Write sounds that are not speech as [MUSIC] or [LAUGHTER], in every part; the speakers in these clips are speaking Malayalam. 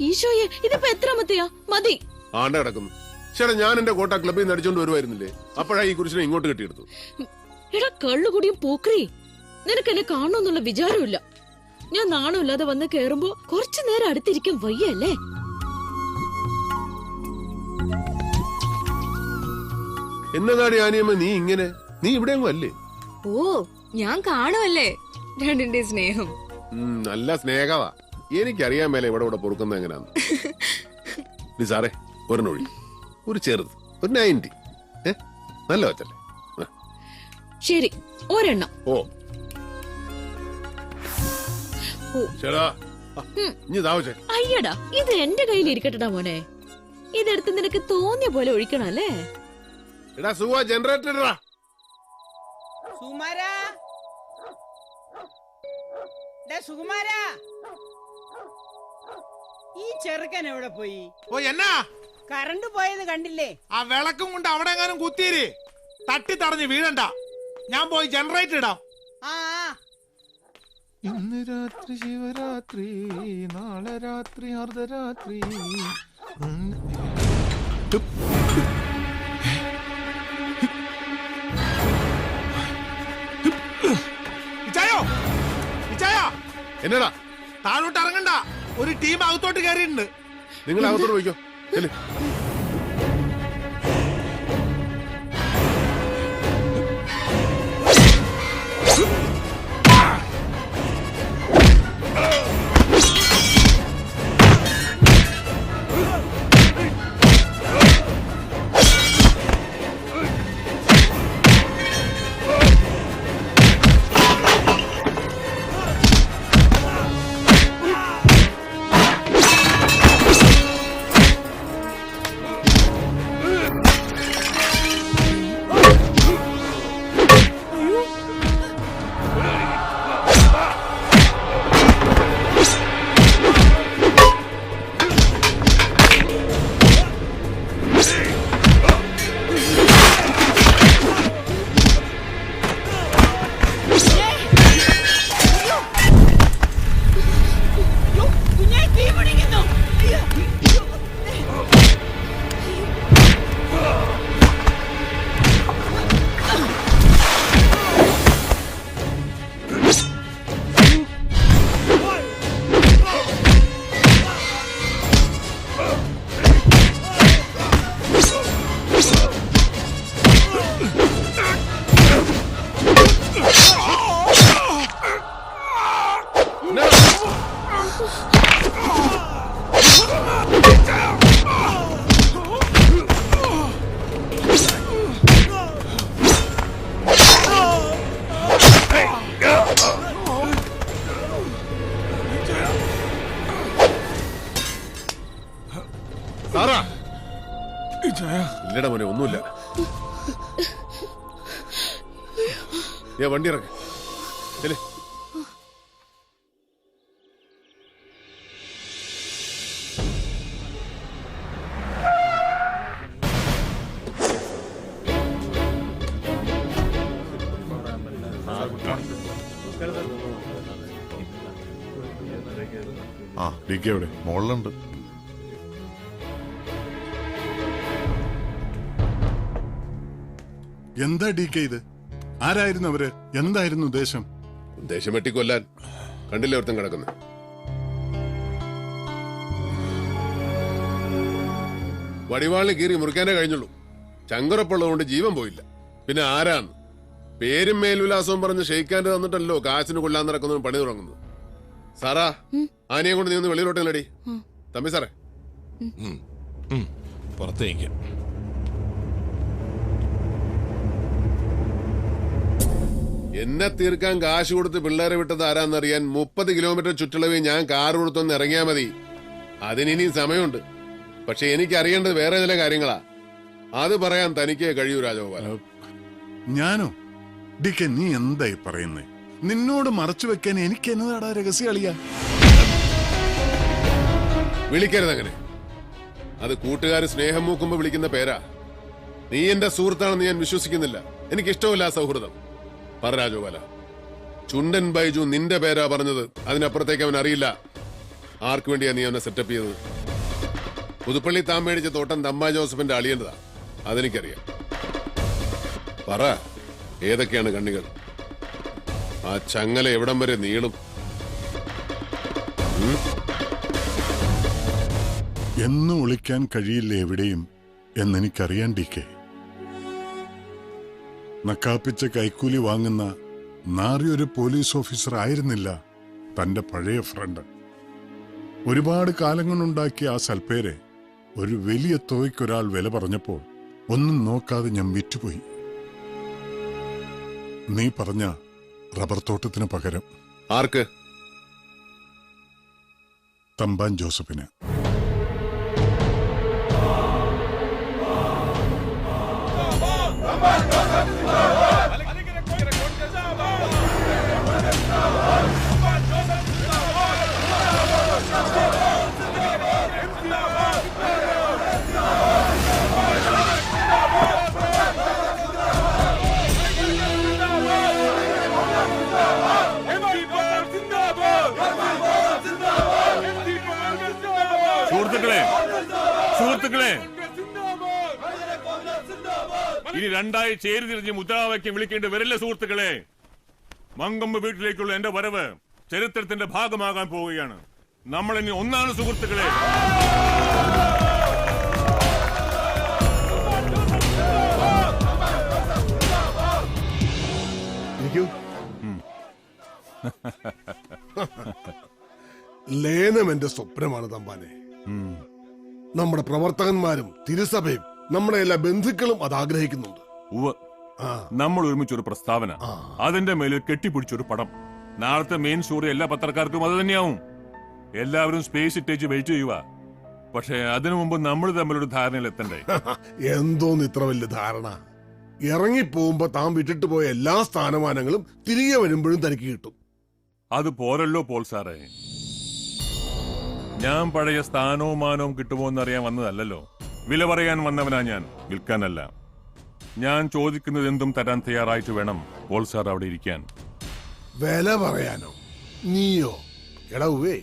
ഈശോയെ ഇതിപ്പോ എത്രാമത്തെയാ മതി. ആണ്ട കിടക്കുന്നു. ചേട്ടാ ഞാൻ എന്റെ കോട്ട ക്ലബിൽ നിന്ന് അടിച്ചോണ്ട് വരുമായിരുന്നില്ലേ അപ്പോഴാ ഈ കുരിശിനെ ഇങ്ങോട്ട് കെട്ടിയെടുത്തു. എടാ കള്ളുകുടിയും പോക്രി നിനക്ക് എന്നെ കാണണമെന്നുള്ള വിചാരമില്ല ഞാൻ നാണമില്ലാതെ വന്ന് കേറുമ്പോ കുറച്ചു നേരം അടുത്തിരിക്കാൻ വയ്യല്ലേ? എന്നതാടി ആനിയമ്മ നീ ഇങ്ങനെ? നീ ഇവിടെ അല്ലേ? ഓ ഞാൻ കാണുമല്ലേ? രണ്ടിന്റെ സ്നേഹം. ഉം, നല്ല സ്നേഹവാ. എനിക്കറിയാൻ മേലെ ഇവിടെ ഇവിടെ പൊറുക്കുന്നത് എങ്ങനെയാന്ന്. സാറേ ഒരെണ്ണൊഴി ഒരു ചെറുത് ഒരു നയന്റി. ഏ? നല്ല വച്ചല്ലേ ശരി ഒരെണ്ണം. ഓ. അയ്യടാ ഇത് എന്റെ കയ്യിൽ ഇരിക്കട്ടടാ മോനെ. ഇതെടുത്ത് നിനക്ക് തോന്നിയ പോലെ ഒഴിക്കണം അല്ലേ? എടാ സുവ ജനറേറ്റർ സുകുമാരാ സുകുമാരാ. ഈ ചെറുക്കൻ എവിടെ പോയി? ഓ എന്നാ? കറണ്ട് പോയത് കണ്ടില്ലേ? ആ വിളക്കും കൊണ്ട് അവിടെ എങ്ങാനും കുത്തിയിര്. തട്ടി തടഞ്ഞ് വീഴണ്ട. ഞാൻ പോയി ജനറേറ്റർ ഇടാം. ആ. ഇന്ന് രാത്രി ശിവരാത്രി നാളെ രാത്രി അർദ്ധരാത്രി. ഇച്ചായോ? ഇച്ചായോ? എന്നടാ? താഴോട്ട് ഇറങ്ങണ്ട. ഒരു ടീം അകത്തോട്ട് കയറിയിട്ടുണ്ട്. നിങ്ങൾ അകത്തോട്ട് പോയിക്കോ. ആ ഡി കെ എവിടെ? മുകളിലുണ്ട് എന്താ ഡി കെ ഇത്? ആരായിരുന്നു അവർ? എന്തായിരുന്നു ഉദ്ദേശം? ദേശം വെട്ടിക്കൊല്ലാൻ കണ്ടില്ലേ ഒരുത്തം കിടക്കുന്നത് വടിവാളിന് കീറി മുറിക്കാനേ കഴിഞ്ഞുള്ളൂ. ചങ്കറപ്പുള്ളതുകൊണ്ട് ജീവൻ പോയില്ല. പിന്നെ ആരാണ്? പേരും മേൽവിലാസവും പറഞ്ഞ് ഷെയ്ക്കാന്റെ തന്നിട്ടല്ലോ കാശിന് കൊല്ലാൻ നടക്കുന്നതും പണി തുടങ്ങുന്നു സാറാ ആനയെ കൊണ്ട് നീ ഒന്ന് വെളിയിലോട്ടല്ലടി തമ്പി സാറേ. പുറത്തേക്ക്. എന്നെ തീർക്കാൻ കാശ് കൊടുത്ത് പിള്ളേരെ വിട്ടത് ആരാന്നറിയാൻ മുപ്പത് കിലോമീറ്റർ ചുറ്റളവിൽ ഞാൻ കാർ കൊടുത്തൊന്ന് ഇറങ്ങിയാ മതി. അതിനിനി സമയമുണ്ട്. പക്ഷെ എനിക്ക് അറിയേണ്ടത് വേറെ ചില കാര്യങ്ങളാ. അത് പറയാൻ തനിക്കേ കഴിയൂ രാജഗോപാല ഞാനോ? ഡിക്കെ നീ എന്തായി പറയുന്നേ? നിന്നോട് മറച്ചു വെക്കാൻ എനിക്ക് എന്നതാടാ രഹസ്യ അളിയ വിളിക്കരുത് അങ്ങനെ. അത് കൂട്ടുകാർ സ്നേഹം മൂക്കുമ്പോ വിളിക്കുന്ന പേരാ. നീ എന്റെ സുഹൃത്താണെന്ന് ഞാൻ വിശ്വസിക്കുന്നില്ല. എനിക്കിഷ്ടമില്ല സൗഹൃദം. പറ ചുണ്ടൻ ബൈജു നിന്റെ പേരാ പറഞ്ഞത്. അതിനപ്പുറത്തേക്ക് അവൻ അറിയില്ല. ആർക്കു വേണ്ടിയാ നീ അവനെ സെറ്റപ്പ് ചെയ്തത്? പുതുപ്പള്ളി താൻ മേടിച്ച തോട്ടം തമ്മ ജോസഫിന്റെ അളിയേണ്ടതാ അതെനിക്കറിയാം. പറ ഏതൊക്കെയാണ് കണ്ണികൾ? ആ ചങ്ങല എവിടം വരെ നീളും? എന്നും ഒളിക്കാൻ കഴിയില്ല എവിടെയും എന്നെനിക്കറിയാൻ ഡി കെ. നക്കാപ്പിച്ച കൈക്കൂലി വാങ്ങുന്ന നാറിയൊരു പോലീസ് ഓഫീസർ ആയിരുന്നില്ല തന്റെ പഴയ ഫ്രണ്ട്. ഒരുപാട് കാലങ്ങളുണ്ടാക്കിയ ആ സൽപ്പേരെ ഒരു വലിയ തുകയ്ക്കൊരാൾ വില പറഞ്ഞപ്പോൾ ഒന്നും നോക്കാതെ ഞാൻ വിറ്റുപോയി. നീ പറഞ്ഞ റബ്ബർ തോട്ടത്തിന് പകരം ആർക്ക്? തമ്പാൻ ജോസഫിന്. സുഹൃത്തുക്കളെ ഇനി രണ്ടായി ചേരി തിരിഞ്ഞ് മുദ്രാവാക്യം വിളിക്കേണ്ടി വരില്ല സുഹൃത്തുക്കളെ. മങ്കമ്പ് വീട്ടിലേക്കുള്ള എന്റെ വരവ് ചരിത്രത്തിന്റെ ഭാഗമാകാൻ പോവുകയാണ്. നമ്മൾ ഇനി ഒന്നാണ് സുഹൃത്തുക്കളെ. [LAUGHS] ലേനം എന്റെ സ്വപ്നമാണ് തമ്പാനെ. നമ്മുടെ പ്രവർത്തകന്മാരും തിരുസഭയും നമ്മുടെ എല്ലാ ബന്ധുക്കളും അത് ആഗ്രഹിക്കുന്നുണ്ട്. നമ്മൾ ഒരുമിച്ചൊരു പ്രസ്താവന. അതിന്റെ മേലിൽ കെട്ടിപ്പിടിച്ചൊരു പടം. നാളത്തെ മെയിൻ സ്റ്റോറി എല്ലാ പത്രക്കാർക്കും അത് തന്നെയാവും. എല്ലാവരും സ്പേസ് ഇട്ടേച്ച് വെയിറ്റ് ചെയ്യുക. പക്ഷെ അതിനു മുമ്പ് നമ്മൾ തമ്മിലൊരു ധാരണയിൽ എത്തണ്ടേ? [LAUGHS] എന്തോന്ന് ഇത്ര വലിയ ധാരണ? ഇറങ്ങി ഇറങ്ങിപ്പോകുമ്പോ താൻ വിട്ടിട്ട് പോയ എല്ലാ സ്ഥാനമാനങ്ങളും തിരികെ വരുമ്പോഴും തനിക്ക് കിട്ടും. അത് പോരല്ലോ പോൾ സാറേ. ഞാൻ പഴയ സ്ഥാനവും മാനവും കിട്ടുമോ എന്നറിയാൻ വന്നതല്ലല്ലോ. വില പറയാൻ വന്നവനാ ഞാൻ. വിൽക്കാനല്ല. ഞാൻ ചോദിക്കുന്നത് എന്തും തരാൻ തയ്യാറായിട്ട് വേണം. പോൾ സാർ അവിടെ ഇരിക്കാൻ. വില പറയാനോ? നീയോ? എടവേ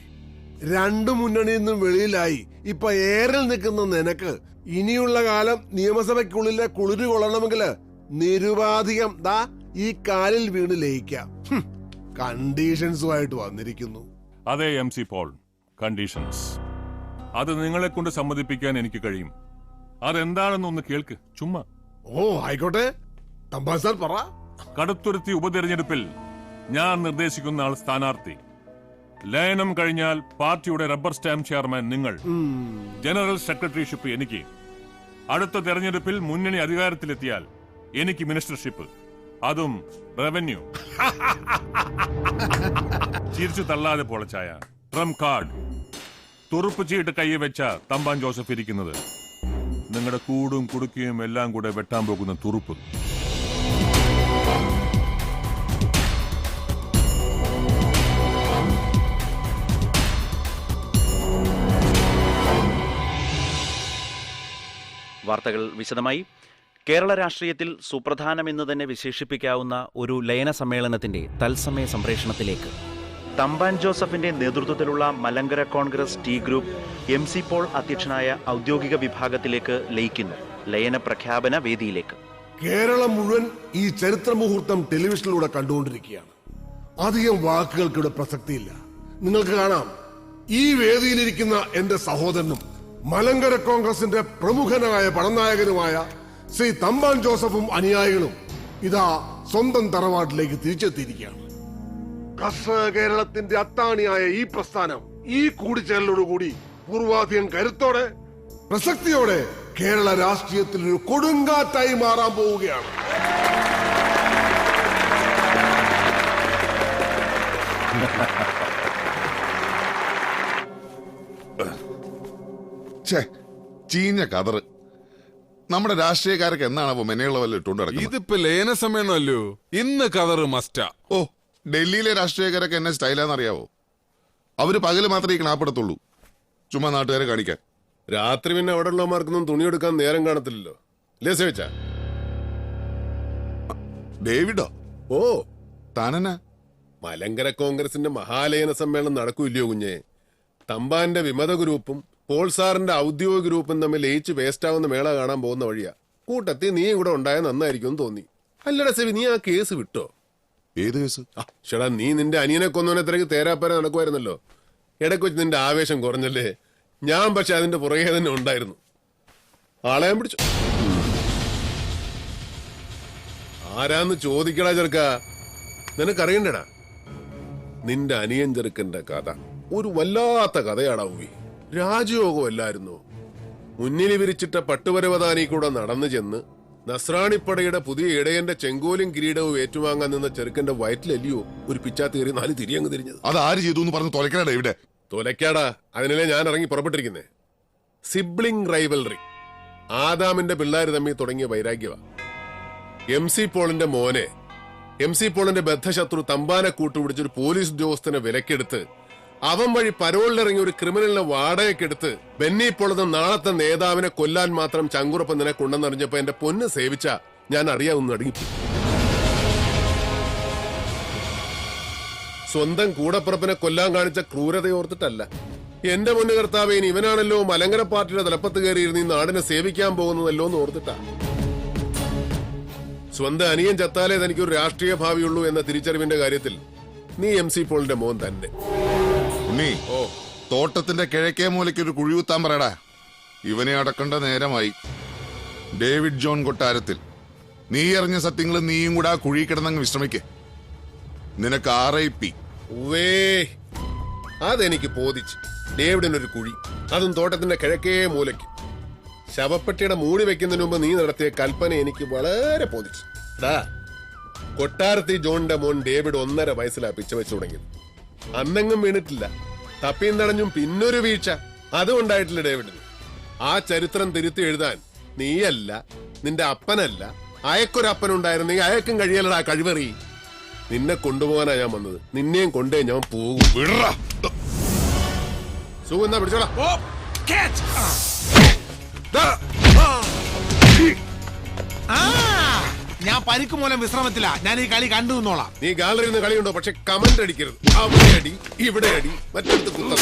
രണ്ടു മുന്നണിയിൽ നിന്നും വെളിയിലായി. ഇപ്പൊ ഏറിൽ നിൽക്കുന്ന നിനക്ക് ഇനിയുള്ള കാലം നിയമസഭയ്ക്കുള്ളിലെ കുളിരു കൊള്ളണമെങ്കിൽ നിരുപാധികം ദാ ഈ കാലിൽ വീണ് ലയിക്കാം. ഹും, കണ്ടീഷൻസുമായിട്ട് വന്നിരിക്കുന്നു. അതെ എം സി പോൾ. കണ്ടീഷൻസ്. അത് നിങ്ങളെ കൊണ്ട് സമ്മതിപ്പിക്കാൻ എനിക്ക് കഴിയും. അതെന്താണെന്ന് ഒന്ന് കേൾക്ക്. ചുമ്മാ. ഓ ആയിക്കോട്ടെ. പറ. കടുത്തുരുത്തി ഉപതെരഞ്ഞെടുപ്പിൽ ഞാൻ നിർദ്ദേശിക്കുന്ന ആൾ സ്ഥാനാർത്ഥി. ലയനം കഴിഞ്ഞാൽ പാർട്ടിയുടെ റബ്ബർ സ്റ്റാമ്പ് ചെയർമാൻ നിങ്ങൾ. ജനറൽ സെക്രട്ടറിഷിപ്പ് എനിക്ക്. അടുത്ത തെരഞ്ഞെടുപ്പിൽ മുന്നണി അധികാരത്തിലെത്തിയാൽ എനിക്ക് മിനിസ്റ്റർഷിപ്പ്. അതും റവന്യൂ. [LAUGHS] ചിരിച്ചു തള്ളാതെ പോളച്ചായ ട്രം കാർഡ്. തുറുപ്പ് ചീട്ട് കൈ വെച്ച തമ്പാൻ ജോസഫ് ഇരിക്കുന്നത്. നിങ്ങളുടെ കൂടും കുടുക്കിയും എല്ലാം കൂടെ വെട്ടാൻ പോകുന്ന തുറുപ്പ്. വാർത്തകൾ വിശദമായി. കേരള രാഷ്ട്രീയത്തിൽ സുപ്രധാനമെന്ന് തന്നെ വിശേഷിപ്പിക്കാവുന്ന ഒരു ലയന സമ്മേളനത്തിന്റെ തത്സമയ സംപ്രേഷണത്തിലേക്ക്. തമ്പാൻ ജോസഫിന്റെ നേതൃത്വത്തിലുള്ള Malankara Congress T group M C Paul അധ്യക്ഷനായ ഔദ്യോഗിക വിഭാഗത്തിലേക്ക് ലയിക്കുന്നു. ലയന പ്രഖ്യാപന വേദിയിലേക്ക്. കേരളം മുഴുവൻ ഈ ചരിത്ര മുഹൂർത്തം ടെലിവിഷനിലൂടെ കണ്ടുകൊണ്ടിരിക്കുകയാണ്. അധികം വാക്കുകൾക്ക് ഇവിടെ പ്രസക്തിയില്ല. നിങ്ങൾക്ക് കാണാം ഈ വേദിയിലിരിക്കുന്ന എന്റെ സഹോദരനും മലങ്കര കോൺഗ്രസിന്റെ പ്രമുഖനായ പണനായകനുമായ ശ്രീ തമ്പാൻ ജോസഫും അനുയായികളും ഇതാ സ്വന്തം തറവാട്ടിലേക്ക് തിരിച്ചെത്തിയിരിക്കുകയാണ്. കർഷക കേരളത്തിന്റെ അത്താണിയായ ഈ പ്രസ്ഥാനം ഈ കൂടിച്ചേരലോടുകൂടി പൂർവാധികം കരുത്തോടെ പ്രസക്തിയോടെ കേരള രാഷ്ട്രീയത്തിൽ ഒരു കൊടുങ്കാറ്റായി മാറാൻ പോവുകയാണ്. ഛേ ചീഞ്ഞ കതറ്. നമ്മുടെ രാഷ്ട്രീയക്കാരൊക്കെ എന്നാണ് മെനയുള്ള വല്ല ഇട്ടുകൊണ്ട് ഇതിപ്പോ ലേന സമ്മേളനമല്ലോ ഇന്ന് കതറ് മസ്റ്റാ. ഓ ഡൽഹിയിലെ രാഷ്ട്രീയക്കാരൊക്കെ എന്നെ സ്റ്റൈലാന്ന് അറിയാവോ? അവർ പകൽ മാത്രമേ ഈ ചുമ്മാ നാട്ടുകാരെ കാണിക്കാൻ. രാത്രി പിന്നെ അവിടെ ഉള്ളമാർക്കൊന്നും തുണിയെടുക്കാൻ നേരം കാണത്തില്ലല്ലോ. സേവിച്ച? ഡേവിഡോ? ഓ. താനെന്നാ? മലങ്കര കോൺഗ്രസിന്റെ മഹാലയന സമ്മേളനം നടക്കൂല്ലയോ കുഞ്ഞെ? തമ്പാന്റെ വിമത ഗ്രൂപ്പും പോൾ സാറിന്റെ ഔദ്യോഗിക ഗ്രൂപ്പും തമ്മിൽ ലയിച്ച് വേസ്റ്റാവുന്ന മേള കാണാൻ പോകുന്ന വഴിയാ. കൂട്ടത്തിൽ നീ ഇവിടെ ഉണ്ടായ നന്നായിരിക്കും തോന്നി. അല്ലടാ സെവി നീ ആ കേസ് വിട്ടോ? ഏത് കേസ്? ചേടാ നീ നിന്റെ അനിയനെ കൊന്നവനെ തിരക്ക് തേരാപ്പര നടക്കുമായിരുന്നല്ലോ. ഇടയ്ക്ക് വെച്ച് നിന്റെ ആവേശം കുറഞ്ഞല്ലേ? ഞാൻ പക്ഷെ അതിന്റെ പുറകെ തന്നെ ഉണ്ടായിരുന്നു. ആളെ പിടിച്ചു. ആരാന്ന് ചോദിക്കടാ ചെറുക്ക. നിനക്കറിയണ്ടടാ? നിന്റെ അനിയൻ ചെറുക്കന്റെ കഥ. ഒരു വല്ലാത്ത കഥയാടാ ഉവി രാജയോഗമല്ലായിരുന്നു മുന്നിൽ വിരിച്ചിട്ട പട്ടുപരവതാനി കൂടെ നടന്നു ചെന്ന് നസ്രാണിപ്പടയുടെ പുതിയ ഇടയന്റെ ചെങ്കോലും കിരീടവും ഏറ്റുവാങ്ങാൻ നിന്ന ചെറുക്കന്റെ വയറ്റിലല്ലയോ ഒരു പിച്ചാത്തേറി നാല് തിരിയങ്ങ് തിരിഞ്ഞത്. അത് ആര് ചെയ്തു എന്ന് പറഞ്ഞ് ഇവിടെ? തുലക്കാടാ അതിനല്ലേ ഞാൻ ഇറങ്ങി പുറപ്പെട്ടിരിക്കുന്നേ. Sibling rivalry. ആദാമിന്റെ പിള്ളേർ തമ്മിൽ തുടങ്ങിയ വൈരാഗ്യവ. എം സി പോളിന്റെ മോനെ എം സി പോളിന്റെ ബദ്ധശത്രു തമ്പാനെ കൂട്ടുപിടിച്ചൊരു പോലീസ് ഉദ്യോഗസ്ഥനെ വിലക്കെടുത്ത് അവൻ വഴി പരോളിലിറങ്ങി ഒരു ക്രിമിനലിനെ വാടകയ്ക്കെടുത്ത് ബെന്നി പൊളുന്ന നാളത്തെ നേതാവിനെ കൊല്ലാൻ മാത്രം ചങ്കുറപ്പ് നിനക്കുണ്ടെന്നറിഞ്ഞപ്പോ എന്റെ പൊന്ന് സേവിച്ച ഞാൻ അറിയാവുന്ന അടങ്ങി സ്വന്തം കൂടപ്പുറപ്പിനെ കൊല്ലാൻ കാണിച്ച ക്രൂരതയോർത്തിട്ടല്ല എന്റെ മുന്നു കർത്താവേ ഇനി ഇവനാണല്ലോ മലങ്കര പാർട്ടിയുടെ തലപ്പത്ത് കയറിയിരുന്ന് ഈ നാടിനെ സേവിക്കാൻ പോകുന്നതല്ലോ എന്ന് ഓർത്തിട്ടാ. സ്വന്തം അനിയൻ ചത്താലേ തനിക്കൊരു രാഷ്ട്രീയ ഭാവിയുള്ളൂ എന്ന തിരിച്ചറിവിന്റെ കാര്യത്തിൽ നീ എം സി പോളിന്റെ മോൻ തന്നെ. ഉണ്ണി ഓ. തോട്ടത്തിന്റെ കിഴക്കേ മൂലയ്ക്ക് ഒരു കുഴി കുത്താൻ പറയടാ. ഇവനെ അടക്കേണ്ട നേരമായി. ഡേവിഡ് ജോൺ കൊട്ടാരത്തിൽ. നീ എറിഞ്ഞ സത്യങ്ങൾ നീയും കൂടെ ആ കുഴി കിടന്നങ്ങ് വിശ്രമിക്ക്. നിനക്ക് ആർ ഐ പി ഉവേ അതെനിക്ക് പോതിച്ച് ഡേവിഡിനൊരു കുഴി. അതും തോട്ടത്തിന്റെ കിഴക്കേ മൂലയ്ക്ക്. ശവപ്പെട്ടിയുടെ മൂടി വെക്കുന്നതിന് മുമ്പ് നീ നടത്തിയ കൽപ്പന എനിക്ക് വളരെ ബോധിച്ചു. ഡാ കൊട്ടാരത്തി ജോണിന്റെ മോൻ ഡേവിഡ് ഒന്നര വയസ്സിലാ പിച്ച വെച്ചു തുടങ്ങിയത്. അന്നെങ്ങും വീണിട്ടില്ല. തപ്പിയും തടഞ്ഞും പിന്നൊരു വീഴ്ച. അതും ഉണ്ടായിട്ടില്ല ഡേവിഡിന്. ആ ചരിത്രം തിരുത്തി എഴുതാൻ നീയല്ല നിന്റെ അപ്പനല്ല അയക്കൊരപ്പനുണ്ടായിരുന്നെങ്കിൽ അയക്കും കഴിയലടാ കഴിവറി. നിന്നെ കൊണ്ടുപോകാനാ ഞാൻ വന്നത്. നിന്നെയും കൊണ്ടേ ഞാൻ പോകും. സുഖം എന്നാ പിടിച്ചോടാ ഞാൻ പരിക്ക് മൂലം വിശ്രമത്തില. ഞാൻ ഈ കളി കണ്ടു നിന്നോളാം. നീ ഗാലറിയിൽ നിന്ന് കളിയുണ്ടോ? പക്ഷെ കമന്റ് അടിക്കരുത്. അവിടെ അടി ഇവിടെ അടി മറ്റടുത്ത് കുത്തം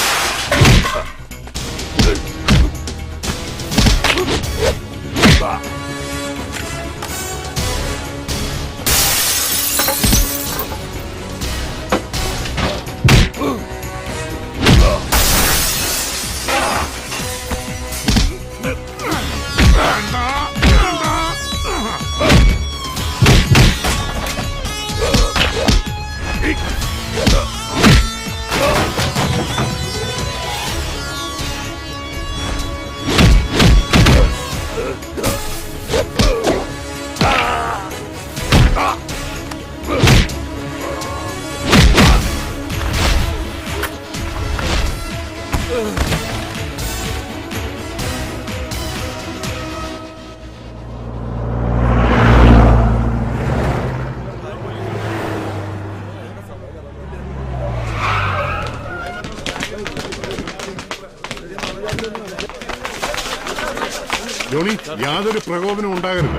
യാതൊരു പ്രകോപനം ഉണ്ടാകരുത്.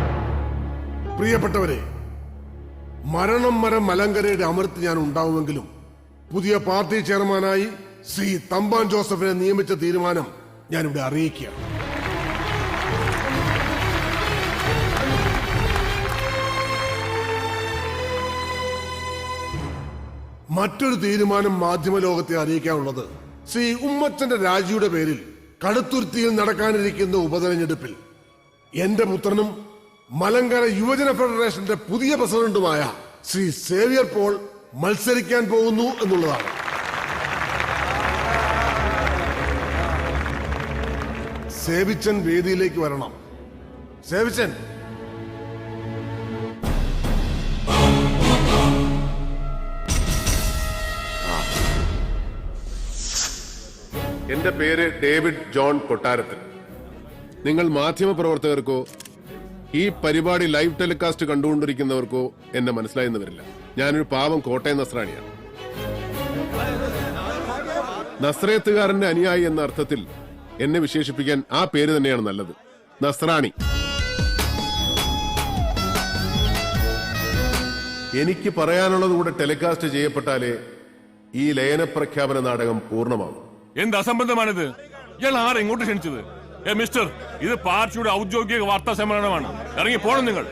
പ്രിയപ്പെട്ടവരെ മരണം മരം മലങ്കരയുടെ അമൃത് ഞാൻ ഉണ്ടാവുമെങ്കിലും പുതിയ പാർട്ടി ചെയർമാനായി ശ്രീ തമ്പാൻ ജോസഫിനെ നിയമിച്ച തീരുമാനം ഞാൻ ഇവിടെ അറിയിക്കുക മറ്റൊരു തീരുമാനം മാധ്യമ ലോകത്തെ അറിയിക്കാനുള്ളത് ശ്രീ ഉമ്മച്ചന്റെ രാജിയുടെ പേരിൽ കടുത്തുരുത്തിയിൽ നടക്കാനിരിക്കുന്ന ഉപതെരഞ്ഞെടുപ്പിൽ എന്റെ പുത്രനും മലങ്കര യുവജന ഫെഡറേഷന്റെ പുതിയ പ്രസിഡന്റുമായ ശ്രീ സേവിയർ പോൾ മത്സരിക്കാൻ പോകുന്നു എന്നുള്ളതാണ്. സേവിച്ചൻ വേദിയിലേക്ക് വരണം. സേവിച്ചൻ. എന്റെ പേര് ഡേവിഡ് ജോൺ കൊട്ടാരത്തിൽ. നിങ്ങൾ മാധ്യമപ്രവർത്തകർക്കോ ഈ പരിപാടി ലൈവ് ടെലികാസ്റ്റ് കണ്ടുകൊണ്ടിരിക്കുന്നവർക്കോ എന്നെ മനസ്സിലായെന്ന് വരില്ല. ഞാനൊരു പാവം കോട്ടയം നസ്രാണിയാണ്. നസ്രയത്തുകാരന്റെ അനുയായി എന്ന അർത്ഥത്തിൽ എന്നെ വിശേഷിപ്പിക്കാൻ ആ പേര് തന്നെയാണ് നല്ലത്. നസ്രാണി. എനിക്ക് പറയാനുള്ളത് കൂടെ ടെലികാസ്റ്റ് ചെയ്യപ്പെട്ടാലേ ഈ ലയന പ്രഖ്യാപന നാടകം പൂർണമാകും എന്ത് അസംബന്ധമാണിത്? ഇയാൾ ആരെ ഇങ്ങോട്ട് ക്ഷണിച്ചത്? ഏ മിസ്റ്റർ ഇത് പാർട്ടിയുടെ ഔദ്യോഗിക വാർത്താ സമ്മേളനമാണ്. ഇറങ്ങി പോണം നിങ്ങൾ.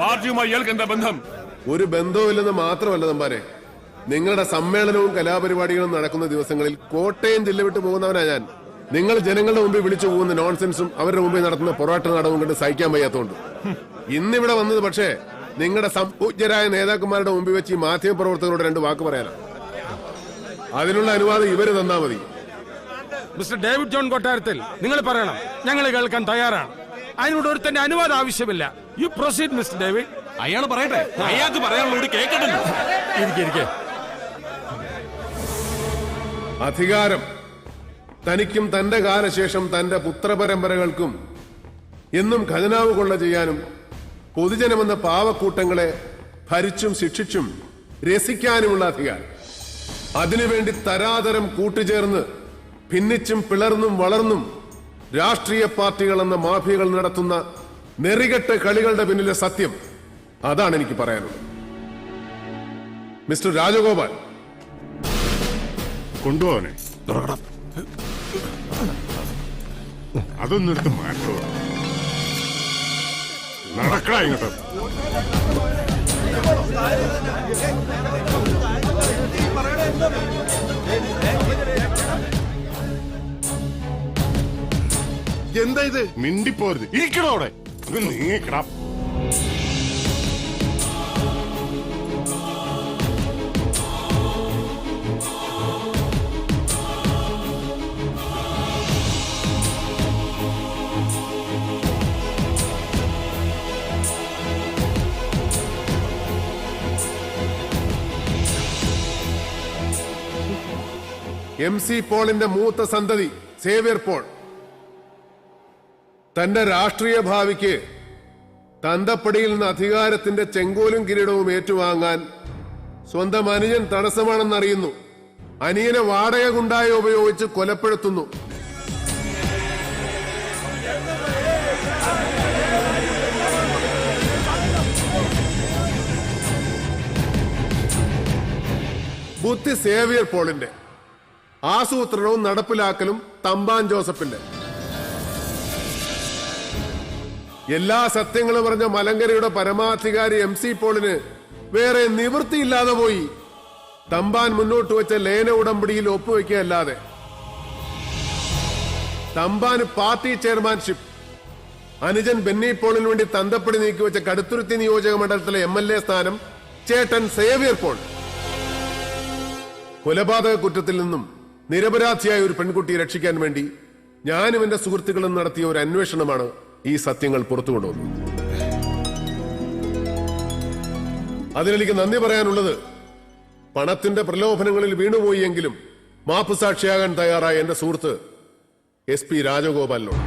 പാർട്ടിയുമായി ഇയാൾക്ക് എന്താ ബന്ധം? ഒരു ബന്ധവുമില്ലെന്ന് മാത്രമല്ല നമ്പാരെ നിങ്ങളുടെ സമ്മേളനവും കലാപരിപാടികളും നടക്കുന്ന ദിവസങ്ങളിൽ കോട്ടയം ജില്ല വിട്ട് പോകുന്നവനാ ഞാൻ. നിങ്ങൾ ജനങ്ങളുടെ മുമ്പിൽ വിളിച്ചു പോകുന്ന നോൺസെൻസും അവരുടെ മുമ്പിൽ നടത്തുന്ന പൊറാട്ട നാടകവും കണ്ട് സഹിക്കാൻ വയ്യാത്തതുകൊണ്ട് ഇന്നിവിടെ വന്നത് പക്ഷേ നിങ്ങളുടെ സംപൂജ്യരായ നേതാക്കന്മാരുടെ മുമ്പിൽ വെച്ച് ഈ മാധ്യമപ്രവർത്തകരോട് രണ്ട് വാക്ക് പറയാനാണ് അതിനുള്ള അനുവാദം ഇവർ തന്നാ മതി. മിസ്റ്റർ ഡേവിഡ് ജോൺ കൊട്ടാരത്തിൽ നിങ്ങൾ പറയണം. ഞങ്ങൾ കേൾക്കാൻ തയ്യാറാണ്. അതിനോട് തന്നെ അനുവാദം ആവശ്യമില്ല. യു പ്രൊസീഡ് മിസ്റ്റർ ഡേവിഡ് അയാൾ പറയട്ടെ. അയാൾക്ക് പറയാനുള്ളത് കേൾക്കട്ടെ ഇരിക്കെ. അധികാരം തനിക്കും തന്റെ കാലശേഷം തന്റെ പുത്രപരമ്പരകൾക്കും എന്നും ഖജനാവ് കൊള്ള ചെയ്യാനും പൊതുജനമെന്ന പാവക്കൂട്ടങ്ങളെ ഭരിച്ചും ശിക്ഷിച്ചും രസിക്കാനുമുള്ള അധികാരം. അതിനുവേണ്ടി തരാതരം കൂട്ടുചേർന്ന് ഭിന്നിച്ചും പിളർന്നും വളർന്നും രാഷ്ട്രീയ പാർട്ടികൾ എന്ന മാഫിയകൾ നടത്തുന്ന നെറികെട്ട് കളികളുടെ പിന്നിലെ സത്യം അതാണ് എനിക്ക് പറയാനുള്ളത്. മിസ്റ്റർ രാജഗോപാൽ. കൊണ്ടുപോവാനെ. അതൊന്നും എടുത്ത് മാറ്റോ. നടക്കടാ ഇങ്ങോട്ട്. എന്താ ഇത്? മിണ്ടിപ്പോരുത്. ഇരിക്കണോ അവിടെ? നീങ്ങിക്കടാ. എം സി പോളിന്റെ മൂത്ത സന്തതി സേവിയർ പോൾ. തന്റെ രാഷ്ട്രീയ ഭാവിക്ക് തന്തപ്പടിയിൽ നിന്ന് അധികാരത്തിന്റെ ചെങ്കോലും കിരീടവും ഏറ്റുവാങ്ങാൻ സ്വന്തം അനുജൻ തടസ്സമാണെന്നറിയുന്നു. അനിയനെ വാടക കുണ്ടായി ഉപയോഗിച്ച് കൊലപ്പെടുത്തുന്നു. ബുദ്ധി സേവിയർ പോളിന്റെ ആസൂത്രണവും നടപ്പിലാക്കലും തമ്പാൻ ജോസഫിന്റെ. എല്ലാ സത്യങ്ങളും പറഞ്ഞ മലങ്കരയുടെ പരമാധികാരി എം സി പോളിന് വേറെ നിവൃത്തിയില്ലാതെ പോയി തമ്പാൻ മുന്നോട്ട് വെച്ച ലേന ഉടമ്പടിയിൽ ഒപ്പുവെക്കുകയല്ലാതെ. തമ്പാൻ പാർട്ടി ചെയർമാൻഷിപ്പ് അനുജൻ ബെന്നി പോളിന് വേണ്ടി തന്തപ്പടി നീക്കിവെച്ച കടുത്തുരുത്തി നിയോജക മണ്ഡലത്തിലെ എം എൽ എ സ്ഥാനം ചേട്ടൻ സേവിയർ പോൾ. കൊലപാതക കുറ്റത്തിൽ നിന്നും നിരപരാധിയായ ഒരു പെൺകുട്ടിയെ രക്ഷിക്കാൻ വേണ്ടി ഞാനും എന്റെ സുഹൃത്തുക്കളും നടത്തിയ ഒരു അന്വേഷണമാണ് ഈ സത്യങ്ങൾ പുറത്തു കൊണ്ടുവന്നു അതിനെനിക്ക് നന്ദി പറയാനുള്ളത് പണത്തിന്റെ പ്രലോഭനങ്ങളിൽ വീണുപോയി മാപ്പ് സാക്ഷിയാകാൻ തയ്യാറായ എന്റെ സുഹൃത്ത് എസ് പി രാജഗോപാലിനോട്.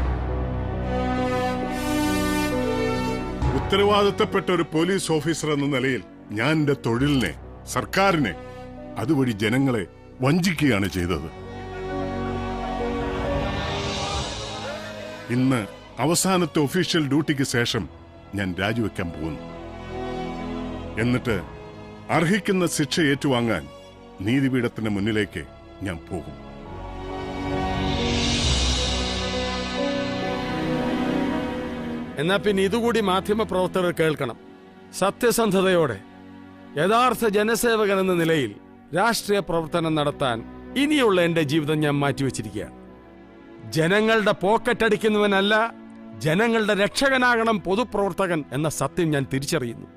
ഉത്തരവാദിത്തപ്പെട്ട ഒരു പോലീസ് ഓഫീസർ എന്ന നിലയിൽ ഞാൻ എന്റെ തൊഴിലിനെ സർക്കാരിനെ അതുവഴി ജനങ്ങളെ വഞ്ചിക്കുകയാണ് ചെയ്തത്. ഇന്ന് അവസാനത്തെ ഒഫീഷ്യൽ ഡ്യൂട്ടിക്ക് ശേഷം ഞാൻ രാജിവെക്കാൻ പോകുന്നു. എന്നിട്ട് അർഹിക്കുന്ന ശിക്ഷ ഏറ്റുവാങ്ങാൻ നീതിപീഠത്തിന്റെ മുന്നിലേക്ക് ഞാൻ പോകും. എന്നാ പിന്നെ ഇതുകൂടി മാധ്യമ പ്രവർത്തകർ കേൾക്കണം. സത്യസന്ധതയോടെ യഥാർത്ഥ ജനസേവകൻ എന്ന നിലയിൽ രാഷ്ട്രീയ പ്രവർത്തനം നടത്താൻ ഇനിയുള്ള എന്റെ ജീവിതം ഞാൻ മാറ്റിവെച്ചിരിക്കുകയാണ്. ജനങ്ങളുടെ പോക്കറ്റ് അടിക്കുന്നവനല്ല ജനങ്ങളുടെ രക്ഷകനാകണം പൊതുപ്രവർത്തകൻ എന്ന സത്യം ഞാൻ തിരിച്ചറിയുന്നു.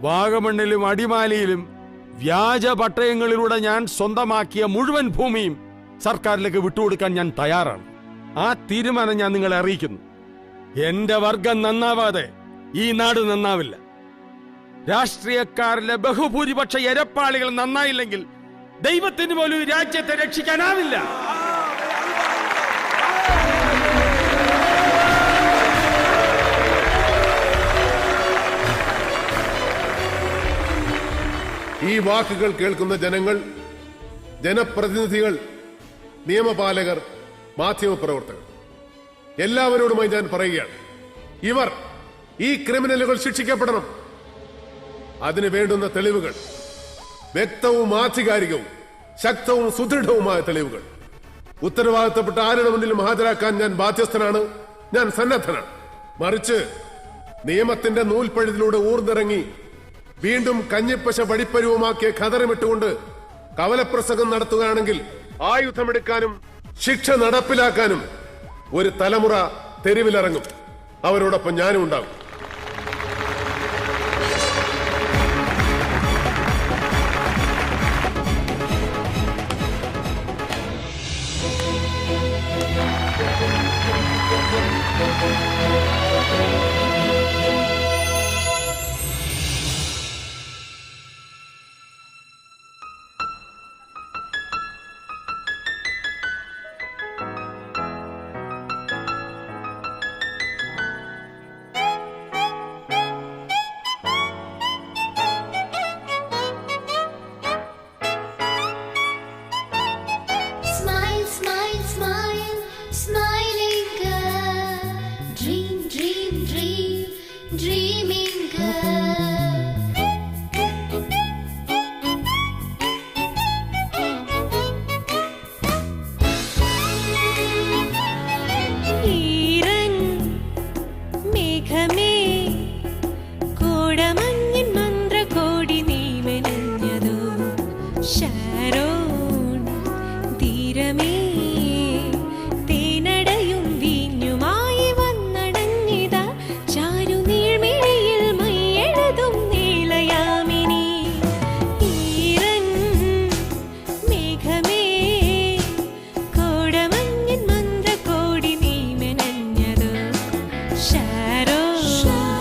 വാഗമണ്ണിലും അടിമാലിയിലും വ്യാജ പട്ടയങ്ങളിലൂടെ ഞാൻ സ്വന്തമാക്കിയ മുഴുവൻ ഭൂമിയും സർക്കാരിലേക്ക് വിട്ടുകൊടുക്കാൻ ഞാൻ തയ്യാറാണ്. ആ തീരുമാനം ഞാൻ നിങ്ങളെ അറിയിക്കുന്നു. എന്റെ വർഗം നന്നാവാതെ ഈ നാട് നന്നാവില്ല. രാഷ്ട്രീയക്കാരിലെ ബഹുഭൂരിപക്ഷ എരപ്പാളികൾ നന്നായില്ലെങ്കിൽ ദൈവത്തിന് പോലും രാജ്യത്തെ രക്ഷിക്കാനാവില്ല. ഈ വാക്കുകൾ കേൾക്കുന്ന ജനങ്ങൾ ജനപ്രതിനിധികൾ നിയമപാലകർ മാധ്യമപ്രവർത്തകർ എല്ലാവരോടുമായി ഞാൻ പറയുകയാണ്. ഇവർ ഈ ക്രിമിനലുകൾ ശിക്ഷിക്കപ്പെടണം. അതിന് വേണ്ടുന്ന തെളിവുകൾ വ്യക്തവും ആധികാരികവും ശക്തവും സുദൃഢവുമായ തെളിവുകൾ. ഉത്തരവാദിത്തപ്പെട്ട ആരുടെ മുന്നിലും ഹാജരാക്കാൻ ഞാൻ ബാധ്യസ്ഥനാണ്? ഞാൻ സന്നദ്ധനാണ്. മറിച്ച് നിയമത്തിന്റെ നൂൽപ്പഴുതിലൂടെ ഊർന്നിറങ്ങി വീണ്ടും കഞ്ഞിപ്പശ വടിപ്പരുവമാക്കിയ ഖതറമിട്ടുകൊണ്ട് കവലപ്രസംഗം നടത്തുകയാണെങ്കിൽ ആയുധമെടുക്കാനും ശിക്ഷ നടപ്പിലാക്കാനും ഒരു തലമുറ തെരുവിലിറങ്ങും. അവരോടൊപ്പം ഞാനും ഉണ്ടാകും